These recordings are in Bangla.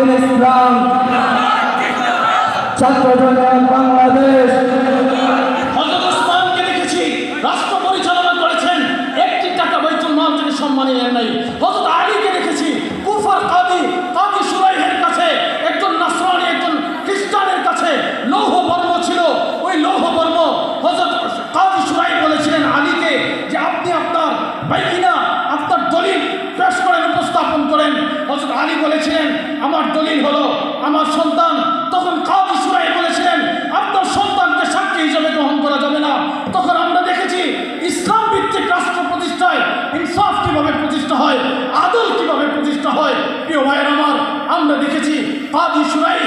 দিন ইসলাম ছাত্র আমার দলিল হলো, আমার সন্তান তখন কাদি সুরাই বলেছিলেন, আপনার সন্তানকে সাক্ষী হিসেবে গ্রহণ করা যাবে না। তখন আমরা দেখেছি ইসলাম ভিত্তিক রাষ্ট্র প্রতিষ্ঠায় ইনসাফ কীভাবে প্রতিষ্ঠা হয়, আদল কীভাবে প্রতিষ্ঠা হয়, প্রিয় ভাইয়ের আমার, আমরা দেখেছি কাদি সুরাই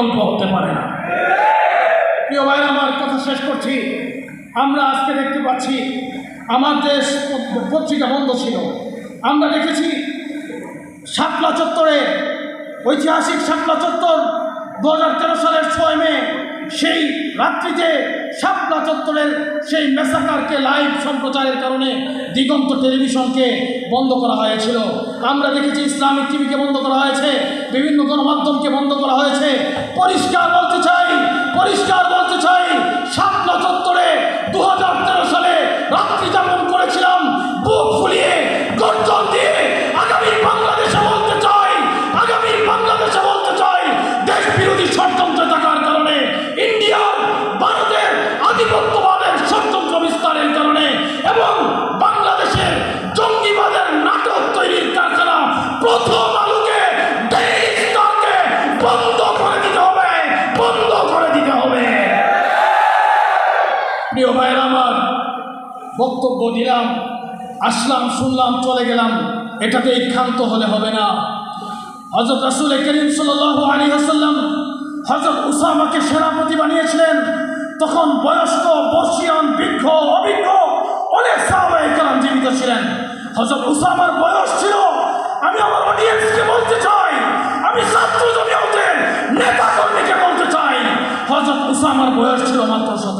বিকল্প হতে পারে না। প্রিয় ভাই আমার কথা শেষ করছি। আমরা আজকে দেখতে পাচ্ছি, আমার দেশ পত্রিকা বন্ধ ছিল। আমরা দেখেছি, শাপলা চত্বরে ঐতিহাসিক শাপলা চত্বর দু হাজার তেরো সালের ছয় মে সেই রাত্রিতে শাপলা চত্বরের সেই মেসাকারকে লাইভ সম্প্রচারের কারণে দিগন্ত টেলিভিশনকে বন্ধ করা হয়েছিল। আমরা দেখেছি ইসলামিক টিভিকে বন্ধ করা হয়েছে, বিভিন্ন গণমাধ্যমকে বন্ধ করা হয়েছে। পরিষ্কার বলতে চাই, পরিষ্কার বলতে চাই শাপলা চত্বরে প্রিয় ভাইয়ের আমার বক্তব্য দিলাম, আসলাম, শুনলাম, চলে গেলাম। এটাতে ক্ষান্ত হলে হবে না। হজরত রাসুল করিম সাল্লাহ আলী হাসাল্লাম হজরত উসামাকে সেনাপতি বানিয়েছিলেন। তখন বয়স্ক, বর্ষিয়ান বৃক্ষ অভিজ্ঞ অনেক সাহাবাই কালাম জীবিত ছিলেন। হজরত উসামার বয়স ছিল, আমি আমার অডিয়েন্সকে বলতে চাই, আমি ছাত্র জমিয়তের নেতা কর্মীকে বলতে চাই হজরত উসামার বয়স ছিল মাত্র সতেরো।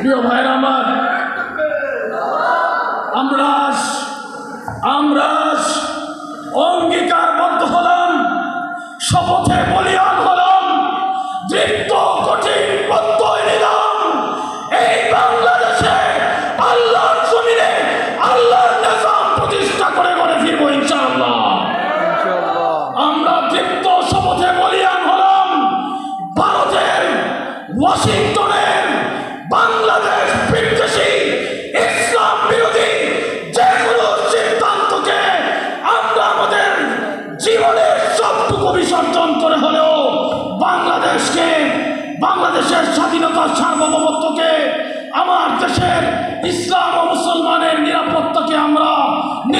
প্রিয় ভাইরা আমার আমরা আমরা অঙ্গীকারবদ্ধ হলাম শপথে বলিয়ান হলাম, দৃপ্ত কঠিন প্রত্যয় নিলাম। এই বাংলাদেশে আল্লাহর জমিনে আল্লাহর নিজাম প্রতিষ্ঠা করে করে ফিরবো ইনশাআল্লাহ। আমরা দীপ্ত শপথে বলিয়ান হলাম, ভারতের ওয়াশিংটনের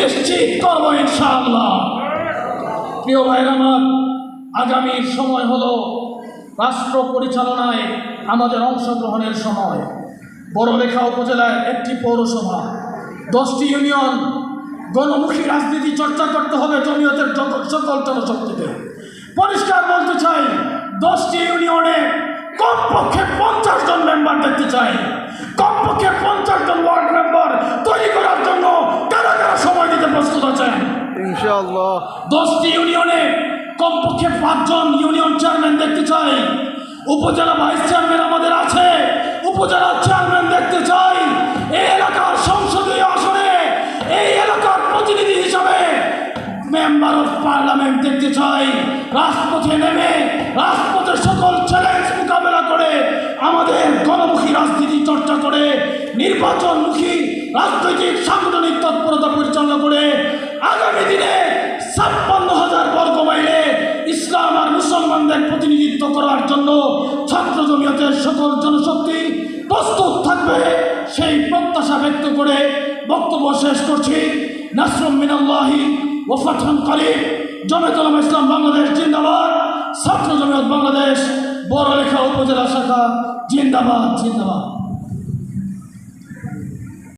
নিশ্চিত করব ইনশাআল্লাহ। প্রিয় ভাইর আমার, আগামীর সময় হলো রাষ্ট্র পরিচালনায় আমাদের অংশগ্রহণের সময়। বড়লেখা উপজেলার একটি পৌরসভা। দশটি ইউনিয়ন, গণমুখী রাজনীতি চর্চা করতে হবে জমিয়তের যত- সকল জনশক্তিতে পরিষ্কার বলতে চাই, দশটি ইউনিয়নে কমপক্ষে পঞ্চাশ জন মেম্বার দেখতে চাই কমপক্ষে পঞ্চাশ জন ওয়ার্ড মেম্বার তৈরি করার জন্য ইনশাআল্লাহ দশটি ইউনিয়নে কমপক্ষে পাঁচজন ইউনিয়ন চেয়ারম্যান দেখতে চাই। উপজেলা ভাইস চেয়ারম্যান আমাদের আছে। উপজেলা চেয়ারম্যান দেখতে চাই। এই এলাকার সংসদীয় আসনে, এই এলাকার প্রতিনিধি হিসাবে মেম্বার অফ পার্লামেন্ট দেখতে চাই। রাজপথে নেমে রাজপথের সকল চ্যালেঞ্জ মোকাবেলা করে আমাদের গণমুখী রাজনীতি চর্চা করে, নির্বাচনমুখী রাজনৈতিক সাংগঠনিক তৎপরতা পরিচালনা করে আগামী দিনে বক্তব্য শেষ করছি। নাসরুম মিনাল্লাহি ও ফাতহান করিম। জমিয়ত উলামা ইসলাম বাংলাদেশ, জিন্দাবাদ। ছাত্র জমিয়ত বাংলাদেশ, বড়লেখা উপজেলা শাখা, জিন্দাবাদ জিন্দাবাদ।